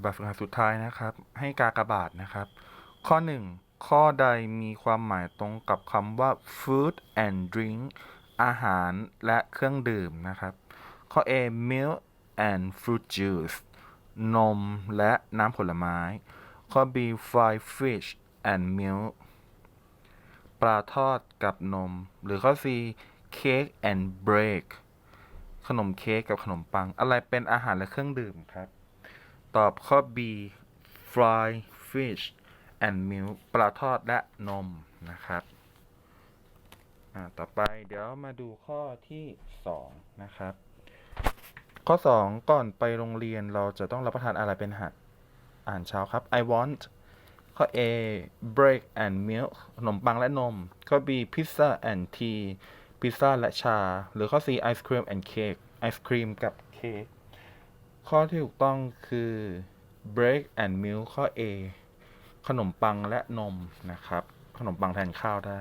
แบบฝึกหัดสุดท้ายนะครับ ให้กากบาทนะครับ ข้อ 1 ข้อใดมีความหมายตรงกับคำว่า food and drink อาหารและเครื่องดื่มนะครับ ข้อ A milk and fruit juice นมและน้ำผลไม้ ข้อ B fried fish and milk ปลาทอดกับนม หรือข้อ C cake and bread ขนมเค้กกับขนมปัง อะไรเป็นอาหารและเครื่องดื่มครับ ตอบข้อ B fried fish and milk ปลาทอดและนมนะครับอ่าต่อไปเดี๋ยวมาดูข้อที่ 2 นะครับ ข้อ 2 ก่อนไปโรงเรียนเราจะต้องรับประทานอะไรเป็นอาหารอาหารเช้าครับ I want ข้อ A bread and milk ขนมปังและนม ข้อ B pizza and tea พิซซ่าและชา หรือข้อ C ice cream and cake ไอศครีมกับเค้ก ข้อที่ถูกต้องคือ bread and milk ข้อ A ขนมปังและนมนะครับ ขนมปังแทนข้าวได้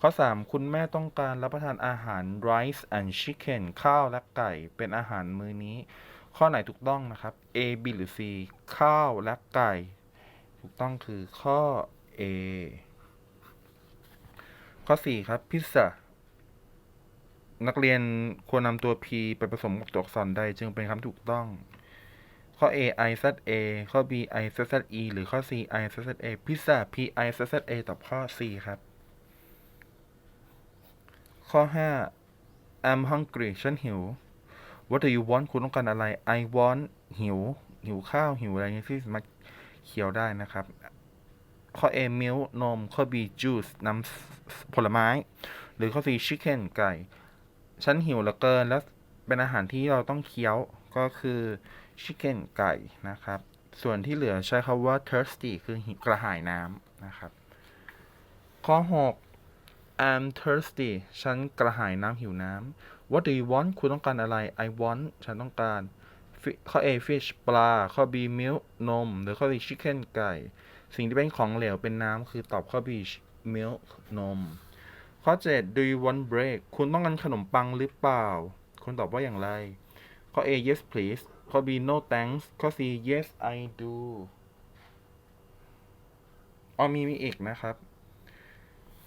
ข้อ 3 คุณแม่ต้องการรับประทานอาหาร rice and chicken ข้าวและไก่ เป็นอาหารมื้อนี้ ข้อไหนถูกต้องนะครับ A B หรือ C ข้าวและไก่ ถูกต้องคือข้อ A ข้อ 4 ครับพิซซ่า นักเรียนควรนำตัว P ไปผสมกับตัวอักษรใดจึงเป็นคำถูกต้อง ข้อ A I Z A ข้อ B I Z Z E หรือข้อ C I Z Z A พิซซ่า P I Z Z A ตอบข้อ C ครับ ข้อ 5 I'm hungry ฉันหิว What do you want คุณต้องการอะไร I want หิว หิวข้าว หิวอะไรเงี้ยที่สามารถเคี้ยวได้นะครับ ข้อ A milk นม ข้อ B juice น้ำผลไม้ หรือข้อ C chicken ไก่ ฉันหิวเหลือเกิน แล้วเป็นอาหารที่เราต้องเคี้ยวก็คือ chicken ไก่นะครับ ส่วนที่เหลือใช้คำว่า thirsty คือกระหายน้ำนะครับ ข้อ 6 I'm thirsty ฉันกระหายน้ำหิวน้ำ What do you want คุณต้องการอะไร I want ฉันต้องการ ข้อ A fish ปลา ข้อ B milk นม หรือข้อ C chicken ไก่ สิ่งที่เป็นของเหลวเป็นน้ำคือตอบข้อ B milk นม ข้อ 7 do you want bread คุณต้องการขนมปังหรือเปล่า คุณตอบว่าอย่างไร ข้อ A yes please ข้อ B no thanks ข้อ C yes I do อ๋อมีมีอีกนะครับ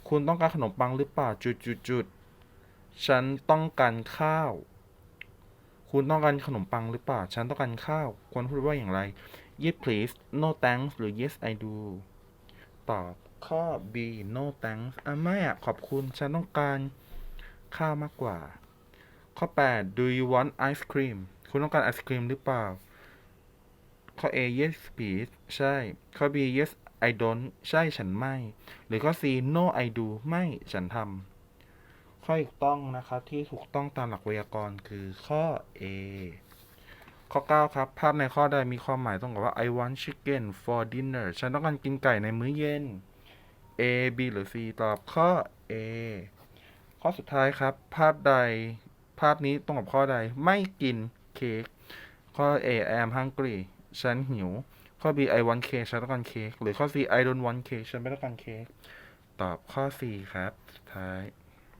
คุณต้องการขนมปังหรือเปล่าจุดจุดจุดฉันต้องการข้าว คุณต้องการขนมปังหรือเปล่า ฉันต้องการข้าว ควรพูดว่าอย่างไร yes please no thanks หรือ yes I do ตอบ ข้อ B no thanks อะไม่อะ ขอบคุณฉันต้องการข้าวมากกว่า ข้อ 8 do you want ice cream คุณต้องการไอศครีมหรือเปล่า ข้อ A yes please ใช่ ข้อ B yes I don't ใช่ฉันไม่ หรือข้อ C no I do ไม่ฉันทำข้อถูกต้องนะครับ ที่ถูกต้องตามหลักไวยากรณ์คือข้อ A ข้อ 9 ครับ ภาพในข้อใดมีความหมายตรงกับว่า I want chicken for dinner ฉันต้องการกินไก่ในมื้อเย็น A B หรือ C ตอบข้อ A ข้อสุดท้ายครับ ภาพใด ภาพนี้ตรงกับข้อใดไม่กินเค้กข้อ A I am hungry ฉันหิว ข้อ B I want cake ฉันต้องการเค้กหรือข้อ C I don't want cake ฉันไม่ต้องการเค้กตอบข้อ C ครับสุดท้าย